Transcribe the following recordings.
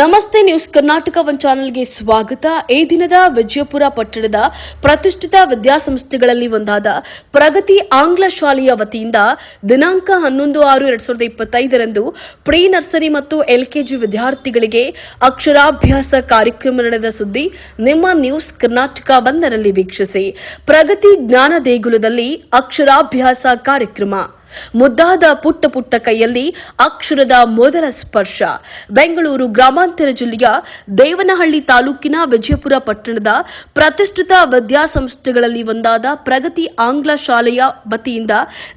ನಮಸ್ತೆ news Karnataka one ಚಾನೆಲ್ಗೆ ಸ್ವಾಗತ. ಈ ದಿನದ ವಿಜಯಪುರ ಪಟ್ಟಣದ ಪ್ರತಿಷ್ಠಿತ ವಿದ್ಯಾಸಂಸ್ಥೆಗಳಲ್ಲಿ ಒಂದಾದ ಪ್ರಗತಿ ಆಂಗ್ಲ ಶಾಲೆಯ ವತಿಯಿಂದ ದಿನಾಂಕ ಹನ್ನೊಂದು ಆರು ಎರಡ್ ಸಾವಿರದ ಇಪ್ಪತ್ತೈದರಂದು ಪ್ರೀ ನರ್ಸರಿ ಮತ್ತು ಎಲ್ಕೆಜಿ ವಿದ್ಯಾರ್ಥಿಗಳಿಗೆ ಅಕ್ಷರಾಭ್ಯಾಸ ಕಾರ್ಯಕ್ರಮ ನಡೆದ ಸುದ್ದಿ ನಿಮ್ಮ ನ್ಯೂಸ್ ಕರ್ನಾಟಕ ಒಂದರಲ್ಲಿ ವೀಕ್ಷಿಸಿ. ಪ್ರಗತಿ ಜ್ಞಾನ ದೇಗುಲದಲ್ಲಿ ಅಕ್ಷರಾಭ್ಯಾಸ ಕಾರ್ಯಕ್ರಮ. ಮುದ್ದಾದ ಪುಟ್ಟ ಪುಟ್ಟ ಕೈಯಲ್ಲಿ ಅಕ್ಷರದ ಮೊದಲ ಸ್ಪರ್ಶ. ಬೆಂಗಳೂರು ಗ್ರಾಮಾಂತರ ಜಿಲ್ಲೆಯ ದೇವನಹಳ್ಳಿ ತಾಲೂಕಿನ ವಿಜಯಪುರ ಪಟ್ಟಣದ ಪ್ರತಿಷ್ಠಿತ ವಿದ್ಯಾಸಂಸ್ಥೆಗಳಲ್ಲಿ ಒಂದಾದ ಪ್ರಗತಿ ಆಂಗ್ಲ ಶಾಲೆಯ ವತಿಯಿಂದ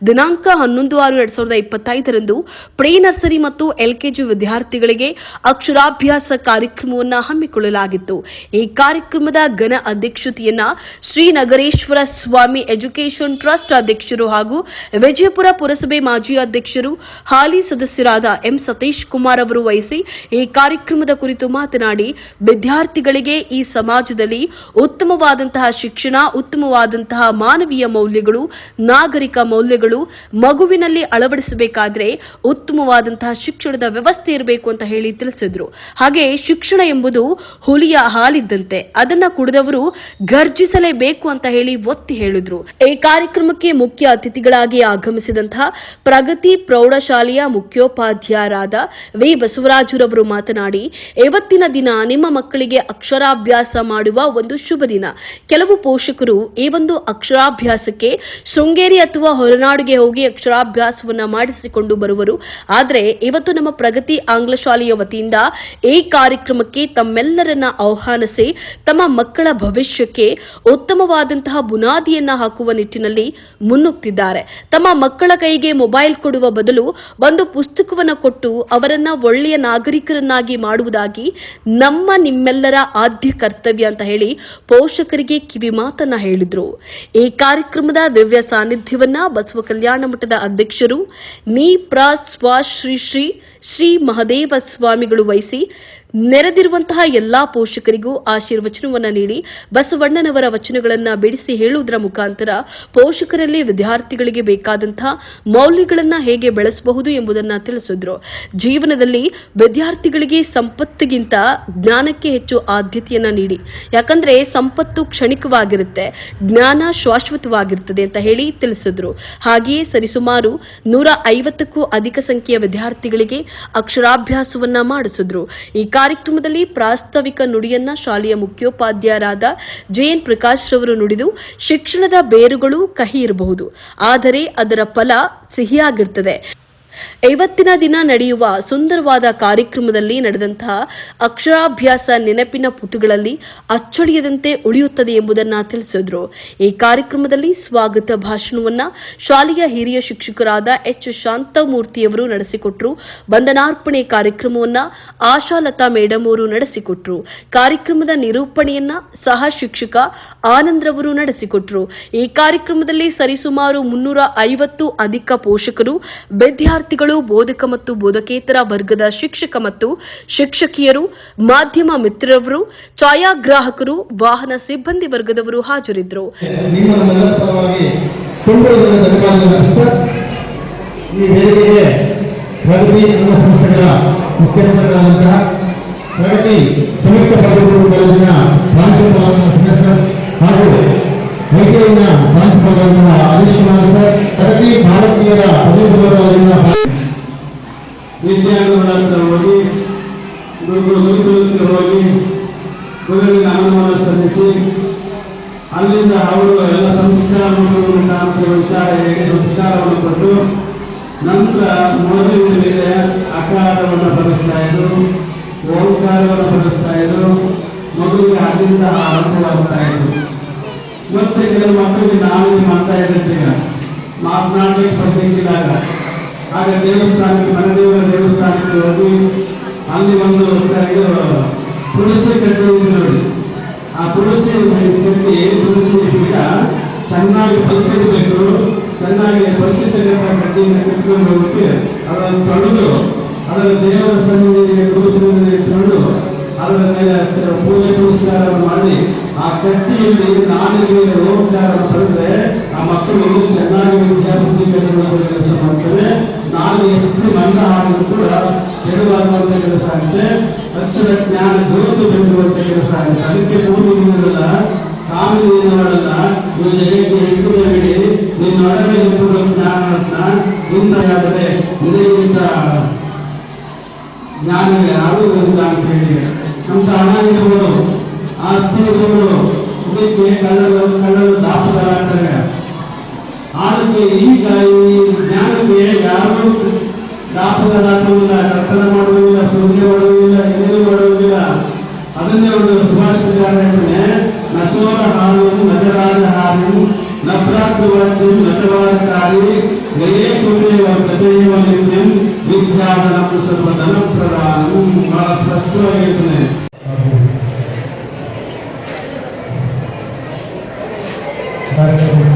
ದಿನಾಂಕ ಹನ್ನೊಂದು ಆರು ಎರಡ್ ಸಾವಿರದ ಇಪ್ಪತ್ತೈದರಂದು ಪ್ರೀ ನರ್ಸರಿ ಮತ್ತು ಎಲ್ಕೆಜಿ ವಿದ್ಯಾರ್ಥಿಗಳಿಗೆ ಅಕ್ಷರಾಭ್ಯಾಸ ಕಾರ್ಯಕ್ರಮವನ್ನು ಹಮ್ಮಿಕೊಳ್ಳಲಾಗಿತ್ತು. ಈ ಕಾರ್ಯಕ್ರಮದ ಘನ ಅಧ್ಯಕ್ಷತೆಯನ್ನ ಶ್ರೀ ನಗರೇಶ್ವರ ಸ್ವಾಮಿ ಎಜುಕೇಷನ್ ಟ್ರಸ್ಟ್ ಅಧ್ಯಕ್ಷರು ಹಾಗೂ ವಿಜಯಪುರ ಪುರಸಭೆ ಮಾಜಿ ಅಧ್ಯಕ್ಷರು, ಹಾಲಿ ಸದಸ್ಯರಾದ ಎಂ ಸತೀಶ್ ಕುಮಾರ್ ಅವರು ವಹಿಸಿ ಈ ಕಾರ್ಯಕ್ರಮದ ಕುರಿತು ಮಾತನಾಡಿ, ವಿದ್ಯಾರ್ಥಿಗಳಿಗೆ ಈ ಸಮಾಜದಲ್ಲಿ ಉತ್ತಮವಾದಂತಹ ಶಿಕ್ಷಣ, ಉತ್ತಮವಾದಂತಹ ಮಾನವೀಯ ಮೌಲ್ಯಗಳು, ನಾಗರಿಕ ಮೌಲ್ಯಗಳು ಮಗುವಿನಲ್ಲಿ ಅಳವಡಿಸಬೇಕಾದ್ರೆ ಉತ್ತಮವಾದಂತಹ ಶಿಕ್ಷಣದ ವ್ಯವಸ್ಥೆ ಇರಬೇಕು ಅಂತ ಹೇಳಿ ತಿಳಿಸಿದ್ರು. ಹಾಗೆ ಶಿಕ್ಷಣ ಎಂಬುದು ಹುಲಿಯ ಹಾಲಿದ್ದಂತೆ, ಅದನ್ನ ಕುಡಿದವರು ಗರ್ಜಿಸಲೇಬೇಕು ಅಂತ ಹೇಳಿ ಒತ್ತಿ ಹೇಳಿದ್ರು. ಈ ಕಾರ್ಯಕ್ರಮಕ್ಕೆ ಮುಖ್ಯ ಅತಿಥಿಗಳಾಗಿ ಆಗಮಿಸಿದಂತಹ ಪ್ರಗತಿ ಪ್ರೌಢಶಾಲೆಯ ಮುಖ್ಯೋಪಾಧ್ಯಾಯರಾದ ವಿ. ಬಸವರಾಜುರವರು ಮಾತನಾಡಿ, ಇವತ್ತಿನ ದಿನ ನಿಮ್ಮ ಮಕ್ಕಳಿಗೆ ಅಕ್ಷರಾಭ್ಯಾಸ ಮಾಡುವ ಒಂದು ಶುಭ ದಿನ. ಕೆಲವು ಪೋಷಕರು ಈ ಒಂದು ಅಕ್ಷರಾಭ್ಯಾಸಕ್ಕೆ ಶೃಂಗೇರಿ ಅಥವಾ ಹೊರನಾಡಿಗೆ ಹೋಗಿ ಅಕ್ಷರಾಭ್ಯಾಸವನ್ನು ಮಾಡಿಸಿಕೊಂಡು ಬರುವರು. ಆದರೆ ಇವತ್ತು ನಮ್ಮ ಪ್ರಗತಿ ಆಂಗ್ಲ ಶಾಲೆಯ ವತಿಯಿಂದ ಈ ಕಾರ್ಯಕ್ರಮಕ್ಕೆ ತಮ್ಮೆಲ್ಲರನ್ನ ಆಹ್ವಾನಿಸಿ, ತಮ್ಮ ಮಕ್ಕಳ ಭವಿಷ್ಯಕ್ಕೆ ಉತ್ತಮವಾದಂತಹ ಬುನಾದಿಯನ್ನ ಹಾಕುವ ನಿಟ್ಟಿನಲ್ಲಿ ಮುನ್ನುಗ್ತಿದ್ದಾರೆ. ತಮ್ಮ ಮಕ್ಕಳ ಕೈಗೆ ಮೊಬೈಲ್ ಕೊಡುವ ಬದಲು ಒಂದು ಪುಸ್ತಕವನ್ನು ಕೊಟ್ಟು ಅವರನ್ನ ಒಳ್ಳೆಯ ನಾಗರಿಕರನ್ನಾಗಿ ಮಾಡುವುದಾಗಿ ನಮ್ಮ ನಿಮ್ಮೆಲ್ಲರ ಆದ್ಯ ಕರ್ತವ್ಯ ಅಂತ ಹೇಳಿ ಪೋಷಕರಿಗೆ ಕಿವಿ ಮಾತನ್ನ ಹೇಳಿದ್ರು. ಈ ಕಾರ್ಯಕ್ರಮದ ದಿವ್ಯ ಸಾನ್ನಿಧ್ಯವನ್ನ ಬಸವ ಕಲ್ಯಾಣ ಮಠದ ಅಧ್ಯಕ್ಷರು ನೀ ಪ್ರ ಶ್ರೀ ಶ್ರೀ ಶ್ರೀ ಮಹದೇವ ಸ್ವಾಮಿಗಳು ವಹಿಸಿ ನೆರೆದಿರುವಂತಹ ಎಲ್ಲಾ ಪೋಷಕರಿಗೂ ಆಶೀರ್ವಚನವನ್ನ ನೀಡಿ ಬಸವಣ್ಣನವರ ವಚನಗಳನ್ನು ಬಿಡಿಸಿ ಹೇಳುವುದರ ಮುಖಾಂತರ ಪೋಷಕರಲ್ಲಿ ವಿದ್ಯಾರ್ಥಿಗಳಿಗೆ ಬೇಕಾದಂತಹ ಮೌಲ್ಯಗಳನ್ನು ಹೇಗೆ ಬೆಳೆಸಬಹುದು ಎಂಬುದನ್ನ ತಿಳಿಸಿದ್ರು. ಜೀವನದಲ್ಲಿ ವಿದ್ಯಾರ್ಥಿಗಳಿಗೆ ಸಂಪತ್ತಿಗಿಂತ ಜ್ಞಾನಕ್ಕೆ ಹೆಚ್ಚು ಆದ್ಯತೆಯನ್ನು ನೀಡಿ. ಯಾಕಂದ್ರೆ ಸಂಪತ್ತು ಕ್ಷಣಿಕವಾಗಿರುತ್ತೆ, ಜ್ಞಾನ ಶಾಶ್ವತವಾಗಿರ್ತದೆ ಅಂತ ಹೇಳಿ ತಿಳಿಸಿದ್ರು. ಹಾಗೆಯೇ ಸರಿಸುಮಾರು ನೂರ ಐವತ್ತಕ್ಕೂ ಅಧಿಕ ಸಂಖ್ಯೆಯ ವಿದ್ಯಾರ್ಥಿಗಳಿಗೆ ಅಕ್ಷರಾಭ್ಯಾಸವನ್ನ ಮಾಡಿಸಿದ್ರು. ಈ ಕಾರ್ಯಕ್ರಮದಲ್ಲಿ ಪ್ರಾಸ್ತಾವಿಕ ನುಡಿಯನ್ನ ಶಾಲೆಯ ಮುಖ್ಯೋಪಾಧ್ಯಾಯರಾದ ಜೆಎನ್ ಪ್ರಕಾಶ್ ರವರು ನುಡಿದು ಶಿಕ್ಷಣದ ಬೇರುಗಳು ಕಹಿ ಇರಬಹುದು. ಆದರೆ ಅದರ ಫಲ ಸಿಹಿಯಾಗಿರ್ತದೆ. ಇವತ್ತಿನ ದಿನ ನಡೆಯುವ ಸುಂದರವಾದ ಕಾರ್ಯಕ್ರಮದಲ್ಲಿ ನಡೆದಂತಹ ಅಕ್ಷರಾಭ್ಯಾಸ ನೆನಪಿನ ಪುಟಗಳಲ್ಲಿ ಅಚ್ಚಳಿಯದಂತೆ ಉಳಿಯುತ್ತದೆ ಎಂಬುದನ್ನು ತಿಳಿಸಿದ್ರು. ಈ ಕಾರ್ಯಕ್ರಮದಲ್ಲಿ ಸ್ವಾಗತ ಭಾಷಣವನ್ನ ಶಾಲೆಯ ಹಿರಿಯ ಶಿಕ್ಷಕರಾದ ಎಚ್. ಶಾಂತಮೂರ್ತಿಯವರು ನಡೆಸಿಕೊಟ್ರು. ಬಂಧನಾರ್ಪಣೆ ಕಾರ್ಯಕ್ರಮವನ್ನ ಆಶಾಲತಾ ಮೇಡಮ್ ಅವರು ನಡೆಸಿಕೊಟ್ರು. ಕಾರ್ಯಕ್ರಮದ ನಿರೂಪಣೆಯನ್ನ ಸಹ ಶಿಕ್ಷಕ ಆನಂದ್ರವರು ನಡೆಸಿಕೊಟ್ರು. ಈ ಕಾರ್ಯಕ್ರಮದಲ್ಲಿ ಸರಿಸುಮಾರು ಮುನ್ನೂರ ಐವತ್ತು ಅಧಿಕ ಪೋಷಕರು ವಿದ್ಯಾರ್ಥಿಗಳು, ಬೋಧಕ ಮತ್ತು ಬೋಧಕೇತರ ವರ್ಗದ ಶಿಕ್ಷಕ ಮತ್ತು ಶಿಕ್ಷಕಿಯರು, ಮಾಧ್ಯಮ ಮಿತ್ರರವರು ಛಾಯಾಗ್ರಾಹಕರು, ವಾಹನ ಸಿಬ್ಬಂದಿ ವರ್ಗದವರು ಹಾಜರಿದ್ದರು. ಈ ವೇದಿಕೆಗೆ ಪ್ರಗತಿ ಸಂಸ್ಥೆಗಳ ಮುಖ್ಯಸ್ಥರಾದಂತಹ ನಂತರ ಮೊದಲಿನ ಮೇಲೆ ಅಕಾರವನ್ನು ಬರೆಸ್ತಾ ಇದ್ರು, ಓಂಕಾರವನ್ನು ಬರೆಸ್ತಾ ಇದ್ರು, ಮಗುವಿಗೆ ಅಲ್ಲಿಂದ ಆರಂಭವಾಗ್ತಾ ಇದ್ರು. ಮತ್ತೆ ಕೆಲವು ಮಕ್ಕಳಿಗೆ ನಾವೇ ಮಾಡ್ತಾ ಇರ್ತೀವಿ ಮಾತನಾಡಲಿಕ್ಕೆ ಬರ್ತಿದ್ದಾಗ ಆಗ ದೇವಸ್ಥಾನಕ್ಕೆ, ಮನದೇವರ ದೇವಸ್ಥಾನಕ್ಕೆ ಹೋಗಿ, ಅಲ್ಲಿ ಒಂದು ತುಳಸಿ ಕಟ್ಟುವುದು ನೋಡಿ. ಆ ತುಳಸಿ ಕಟ್ಟಿ ತುಳಸಿ ಗಿಡ ಚೆನ್ನಾಗಿ ಬಲ್ತಿರ್ಬೇಕು. ಚೆನ್ನಾಗಿ ಬಲ್ತಿರ್ತಕ್ಕಂಥ ಕಡ್ಡಿಯನ್ನು ಕಟ್ಕೊಂಡು ಹೋಗಿ, ಅದನ್ನು ತೊಳೆದು ಅದರ ದೇವರ ಸನ್ನಿಧಿಗೆ ತುಳಸಿ ತೊಳೆದು ಅದರ ಮೇಲೆ ಪೂಜೆ ಪುರಸ್ಕಾರ ಮಾಡಿ, ಆ ಕಟ್ಟಿಯಲ್ಲಿ ನಾಲಿಗೆ ಓಂಕಾರವನ್ನು ಪಡೆದ್ರೆ ಆ ಮಕ್ಕಳು ಚೆನ್ನಾಗಿ ವಿದ್ಯಾಬುದ್ಧಿ ಕಲಿಯುವ ಕೆಲಸ ಮಾಡ್ತಾರೆ ನಾನು ಎಷ್ಟು ಮಂದ ಆದರೂ ಕೂಡ ಕೆಡುವಾಗುವಂಥ ಕೆಲಸ ಆಗುತ್ತೆ. ಅಕ್ಷರ ಜ್ಞಾನ ಜ್ಯೋತಿ ಬೆಳೆಯುವಂಥ ಕೆಲಸ ಆಗುತ್ತೆ. ಅದಕ್ಕೆ ಮೂರು ದಿನಗಳಲ್ಲ, ಕಾಮಿನ ಹೆಚ್ಚಿನ ಬಿಡಿ ನಿನ್ನೊಳಗೆ ಇರುವ ಜ್ಞಾನರತ್ನ ಇಂತಾದರೆ ಇದಕ್ಕಿಂತ ಜ್ಞಾನಿಗೆ ಯಾರೂ ಅಂತ ಹೇಳಿ. ನಮ್ಮ ಹಣ ಇರುವವರು, ಆಸ್ತಿ ಇರುವವರು, ಇದಕ್ಕೆ ಕಳ್ಳರು ಕಳ್ಳರು ದಾಪದರಾಗ್ತಾರೆ ಅದಕ್ಕೆ ಈಗ ಈ ಜ್ಞಾನಕ್ಕೆ ಯಾರು ದಾಪುಗಳಾಗುವುದಿಲ್ಲ, ಕರ್ತನ ಮಾಡುವುದಿಲ್ಲ, ಸುಳ್ಳು ಮಾಡುವುದಿಲ್ಲ ಏನೇನು ಮಾಡುವುದಿಲ್ಲ ಅದನ್ನೇ ಒಂದು ಸುಭಾಷಿತಗಾರ ಹೇಳ್ತಾನೆ ನಚೋರ ಹಾಲು ನಜರಾಜ ಹಾಳು విద్యార్థులకు నచవారి నేర్పునేవారు ప్రతియోనిత్యం విజ్ఞానకు సర్వధన ప్రదానము మా స్పష్టమైనది కార్యక్రమం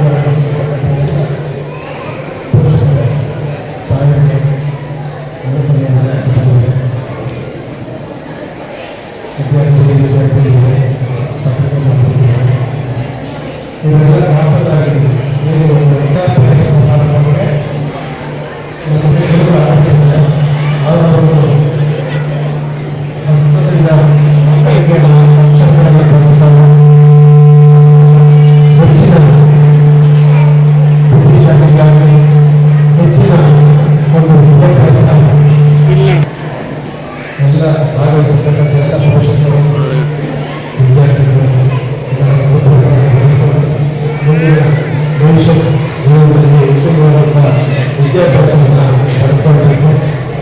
ಪಡ್ಕೊಳ್ಬೇಕು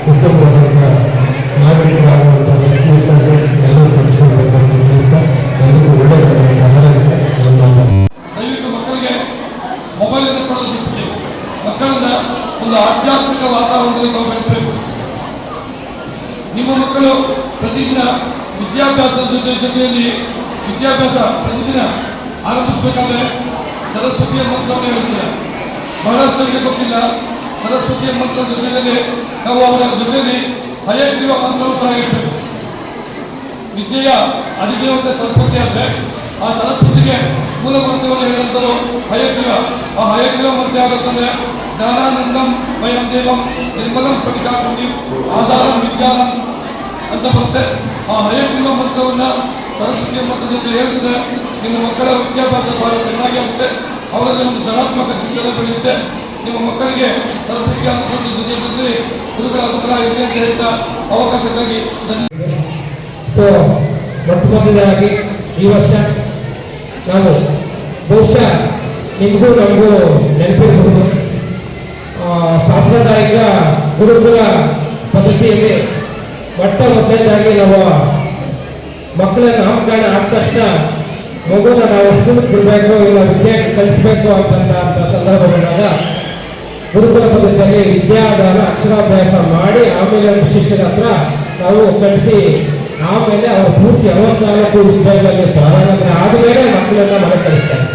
ಉತ್ತಮವಾದಂಥ ನಾಗರಿಕರಾಗುವಂಥ ವ್ಯಕ್ತಿತ್ವಗಳು ಎಲ್ಲರೂ ಅಂತ ತಿಳಿಸ್ತಾ ಎಲ್ಲರಿಗೂ ಒಳ್ಳೆಯದಾಗಲಿ ಹಾರೈಸ್ತಾ ನನ್ನ ದಯವಿಟ್ಟು ಮಕ್ಕಳಿಗೆ ಮೊಬೈಲ್ ಇಂದ ಕೊಡೋದು ಬಿಡಿಸಬೇಕು ಮಕ್ಕಳನ್ನ ಒಂದು ಆಧ್ಯಾತ್ಮಿಕ ವಾತಾವರಣದಲ್ಲಿ ನಾವು ಬೆಳೆಸಬೇಕು ನಿಮ್ಮ ಮಕ್ಕಳು ಪ್ರತಿದಿನ ವಿದ್ಯಾಭ್ಯಾಸದ ಜೊತೆ ಜೊತೆಯಲ್ಲಿ ವಿದ್ಯಾಭ್ಯಾಸ ಪ್ರತಿದಿನ ಆರಂಭಿಸಬೇಕಾದ್ರೆ ಸರಸ್ವತಿಯ ಮಂತ್ರವನ್ನು ಹೇಳಿಸಿದ್ದಾರೆ ಬಹಳಷ್ಟು ಗೊತ್ತಿಲ್ಲ ಸರಸ್ವತಿಯ ಮಂತ್ರ ಜೊತೆಯಲ್ಲಿ ನಾವು ಅವರ ಜೊತೆಯಲ್ಲಿ ಹಯಗ್ರೀವ ಮಂತ್ರವನ್ನು ಸಾಗಿಸಬೇಕು ವಿದ್ಯೆಯ ಅಧಿದೇವತೆ ಸರಸ್ವತಿ ಅಂದರೆ ಆ ಸರಸ್ವತಿಗೆ ಮೂಲ ಮಂತ್ರವನ್ನು ಹೇಳಿದಂತರು ಹಯಗ್ರೀವ ಆ ಹಯಗ್ರೀವ ಮಂತ್ರ ಆಗುತ್ತಂದ್ರೆ ಜ್ಞಾನಾನಂದಂ ವಯಂ ದೇವಂ ನಿರ್ಮಲಂ ಪಟಿಕಾಕೃತಿ ಆಧಾರಂ ವಿಜ್ಞಾನಂ ಅಂತ ಬರುತ್ತೆ. ಆ ಹಯಗ್ರೀವ ಮಂತ್ರವನ್ನು ಮಂತ್ರ ಜೊತೆ ಹೇಳಿದ್ರೆ ನಿಮ್ಮ ಮಕ್ಕಳ ವಿದ್ಯಾಭ್ಯಾಸ ಬಹಳ ಚೆನ್ನಾಗಿ ಆಗುತ್ತೆ. ಅವರಲ್ಲಿ ಒಂದು ಧನಾತ್ಮಕ ಚಿಂತನೆ ಬೆಳೆಯುತ್ತೆ. ನಿಮ್ಮ ಮಕ್ಕಳಿಗೆ ಸರಸ್ವತಿ ಅನ್ನೋದ್ರ ಜೊತೆ ಜೊತೆ ಗುರುಗಳ ಪುತ್ರ ಇದೆ ಅಂತ ಹೇಳ್ತಾ ಅವಕಾಶಕ್ಕಾಗಿ ಸೊ ಮೊಟ್ಟ ಮೊದಲಾಗಿ ಈ ವರ್ಷ ನಾವು ಬಹುಶಃ ನಿಮಗೂ ನಮಗೂ ನೆನಪಿರಬಹುದು. ಸಾಂಪ್ರದಾಯಿಕ ಗುರುಕುಲ ಪದ್ಧತಿಯಲ್ಲಿ ಮೊಟ್ಟ ಮೊದಲನೇದಾಗಿ ನಾವು ಮಕ್ಕಳ ನಾಮಕರಣ ಆದ ತಕ್ಷಣ ಮಗುನ ನಾವು ಸ್ಕೂಲ್ಗೆ ಬಿಡಬೇಕು, ಇಲ್ಲ ವಿದ್ಯೆ ಕಲಿಸ್ಬೇಕು ಅಂತಂದ ಅಂತ ಸಂದರ್ಭ ಬಂದಾಗ ಗುರುಕುಲ ಪದ್ಧತಿಯಲ್ಲಿ ವಿದ್ಯಾದಾನ ಅಕ್ಷರಾಭ್ಯಾಸ ಮಾಡಿ ಆಮೇಲೆ ಒಂದು ಶಿಷ್ಯರ ಹತ್ರ ನಾವು ಕಳಿಸಿ, ಆಮೇಲೆ ಅವ್ರ ಪೂರ್ತಿ ಅರವತ್ನಾಲ್ಕು ವಿದ್ಯಾರ್ಥಿಗಳಲ್ಲಿ ಪ್ರಾರಂಭ ಆದಮೇಲೆ ಮಕ್ಕಳನ್ನ ಮನೆ ಕಳಿಸ್ತಾರೆ.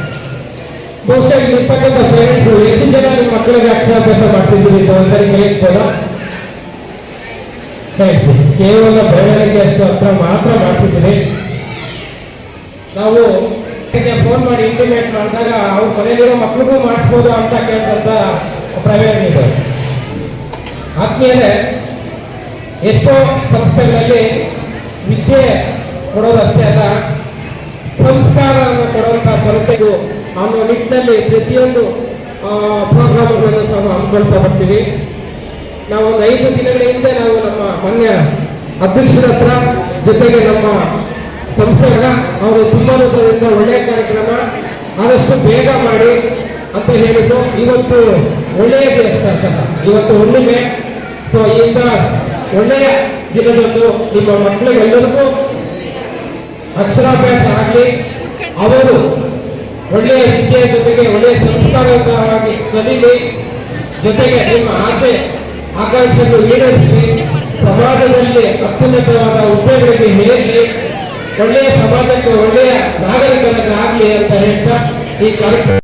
ಬಹುಶಃ ಇಲ್ಲಿರ್ತಕ್ಕಂಥ ಪೇರೆಂಟ್ಸ್ ಎಷ್ಟು ಜನ ನಿಮ್ಮ ಮಕ್ಕಳಿಗೆ ಅಕ್ಷರಾಭ್ಯಾಸ ಮಾಡ್ತಿದ್ದೀರಿ ಒಂದ್ಸರಿ ಕೇಳ್ಬೋದ ಹೇಳ್ಸಿ ಕೇವಲ ಬೆಳವಣಿಗೆ ಅಷ್ಟು ಹತ್ರ ಮಾತ್ರ ಮಾಡಿಸಿದ್ದೀರಿ. ನಾವು ಫೋನ್ ಮಾಡಿ ಇಂಟಿಮೇಟ್ ಮಾಡಿದಾಗ ಅವ್ರ ಮನೆಯಲ್ಲಿರೋ ಮಕ್ಳಿಗೂ ಮಾಡಿಸ್ಬೋದು ಅಂತ ಕೇಳಿದಂತ ಪ್ರವೀಣಿಗಳು ಆದ್ಮೇಲೆ ಎಷ್ಟೋ ಸಂಸ್ಥೆಗಳಲ್ಲಿ ವಿದ್ಯೆ ಕೊಡೋದಷ್ಟೇ ಅಲ್ಲ, ಸಂಸ್ಕಾರವನ್ನು ಕೊಡುವಂಥ ಕೊರತೆಗೂ ಅನ್ನೋ ನಿಟ್ಟಿನಲ್ಲಿ ಪ್ರತಿಯೊಂದು ಪ್ರೋಗ್ರಾಮ್ಗಳನ್ನು ಸಹ ಹಮ್ಮಿಕೊಳ್ತಾ ಬರ್ತೀವಿ. ನಾವು ಒಂದು ಐದು ದಿನಗಳ ಹಿಂದೆ ನಾವು ನಮ್ಮ ಮಾನ್ಯ ಅಧ್ಯಕ್ಷರ ಹತ್ರ ಜೊತೆಗೆ ನಮ್ಮ ಸಂಸ್ಥೆಗಳ ಅವರು ತುಂಬಾ ರೂಪದಿಂದ ಒಳ್ಳೆಯ ಕಾರ್ಯಕ್ರಮ ಆದಷ್ಟು ಬೇಗ ಮಾಡಿ ಅಂತ ಹೇಳಿದ್ದು. ಇವತ್ತು ಒಳ್ಳೆಯ ಸಹ ಇವತ್ತು ಹುಣ್ಣಿಮೆ ಸೊ ಈಗ ಒಳ್ಳೆಯ ದಿನದಂದು ನಿಮ್ಮ ಮಕ್ಕಳಿಗೆಲ್ಲರಿಗೂ ಅಕ್ಷರಾಭ್ಯಾಸ ಆಗಲಿ, ಅವರು ಒಳ್ಳೆಯ ವಿದ್ಯೆಯ ಜೊತೆಗೆ ಒಳ್ಳೆಯ ಸಂಸ್ಕಾರಯುತವಾಗಿ ಕಲೀಲಿ, ಜೊತೆಗೆ ನಿಮ್ಮ ಆಸೆ ಆಕಾಂಕ್ಷೆಯನ್ನು ಈಡೇರಿಸಲಿ ಸಮಾಜದಲ್ಲಿ ಅತ್ಯುನ್ನತವಾದ ಉದ್ಯೋಗಗಳಿಗೆ ಹೇರಲಿ ಒಳ್ಳೆಯ ಸಮಾಜಕ್ಕೆ ಒಳ್ಳೆಯ ನಾಗರಿಕರನ್ನಾಗಲಿ ಅಂತ ಹೇಳ್ತಾ ಈ ಕಾರ್ಯಕ್ರಮ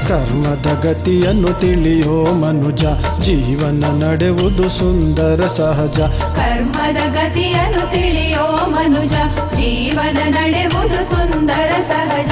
ಕರ್ಮದ ಗತಿಯನ್ನು ತಿಳಿಯೋ ಮನುಜ, ಜೀವನ ನಡೆವುದು ಸುಂದರ ಸಹಜ. ಕರ್ಮದ ಗತಿಯನ್ನು ತಿಳಿಯೋ ಮನುಜ, ಜೀವನ ನಡೆವುದು ಸುಂದರ ಸಹಜ.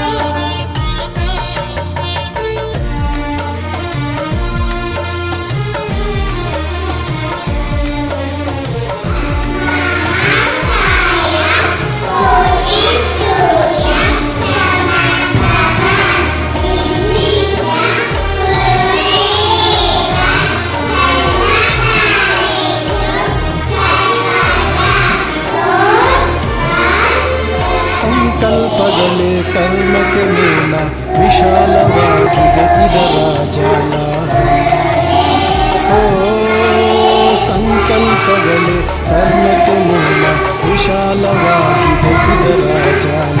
बदले कर्म के मेला, विशाल इधरा जाला ओ, संकल्प बदले कर्म के मेला, विशाल इधरा जाला